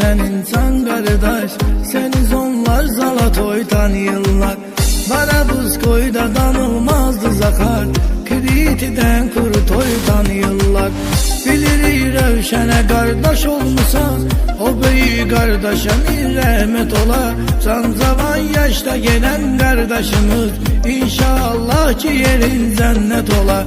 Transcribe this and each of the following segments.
Senin can kardeş Seniz onlar zalatoy tanıyırlar. Bara buz koyda danılmazdı zakar Kritiden kurutoy tanıyırlar. Bilir revşene kardeş olmuşsan O büyük kardeşe bir rahmet ola. Can zaman yaşta gelen kardeşimiz İnşallah ki yerin cennet ola.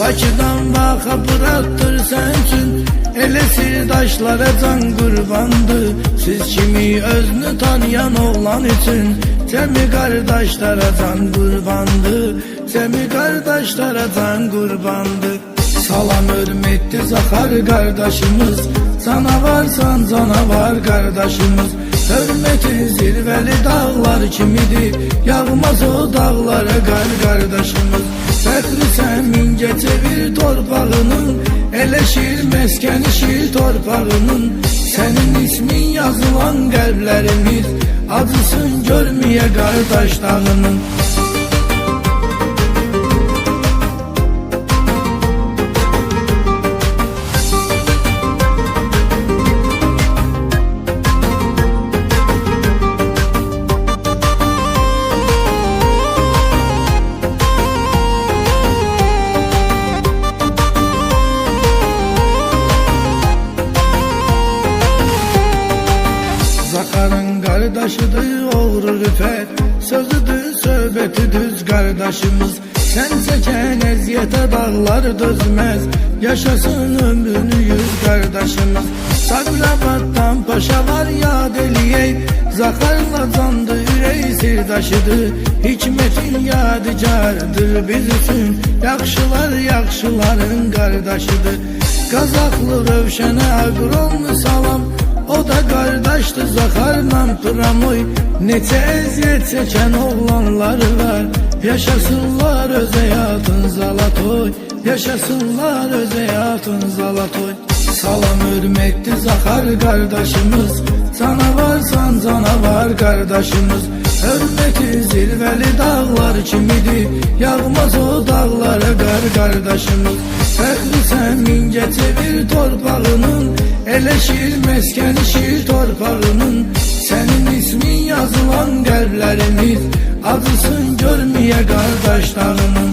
Bakıdan baka bıraktır sensin Ele sirdaşlara can kurbandı. Siz kimi özünü tanıyan oğlan için Cemi kardeşlere can kurbandı. Cemi kardeşlere can kurbandı Salam hürmetli Zakar kardeşimiz. Sana varsan canavar kardeşimiz. Hürmeti zirveli dağlar kimidir. Yağmaz o dağlara kar kardeşimiz. Fəxri səmin çevir torpağının Eleşir meskeni şir torpağının. Senin ismin yazılan kalplerimiz. Acısın görmeye kardeş Zakarın kardeşidir oğru rüfet. Sözüdür söhbeti düz kardeşimiz. Sen çeken eziyete dağlar dözmez. Yaşasın ömrünü yüz kardeşimiz. Sagrabattan paşalar yad eliyey Zakarla candı ürey sirdaşıdır. Hikmetin yadicardır biz üçün. Yakşılar yakşıların kardeşidir. Kazaklı rövşene agronlu salam. o da kardeşti Zakarla Pramoy Neçe eziyet çeken oğlanlar var. Yaşasınlar öz hayatın zalatoy. Yaşasınlar öz hayatın zalatoy. Salam hürmetli Zakar kardeşimiz. Sana varsan canavar kardeşimiz. Hürmeti zirveli dağlar kimidir Yağmaz o dağlara kar kardeşimiz. Fəxri səmin çevir torpağının Eleşir meskeni şir torpağının. Senin ismin yazılan kalplerimiz Acısın görmeye kardeş dağının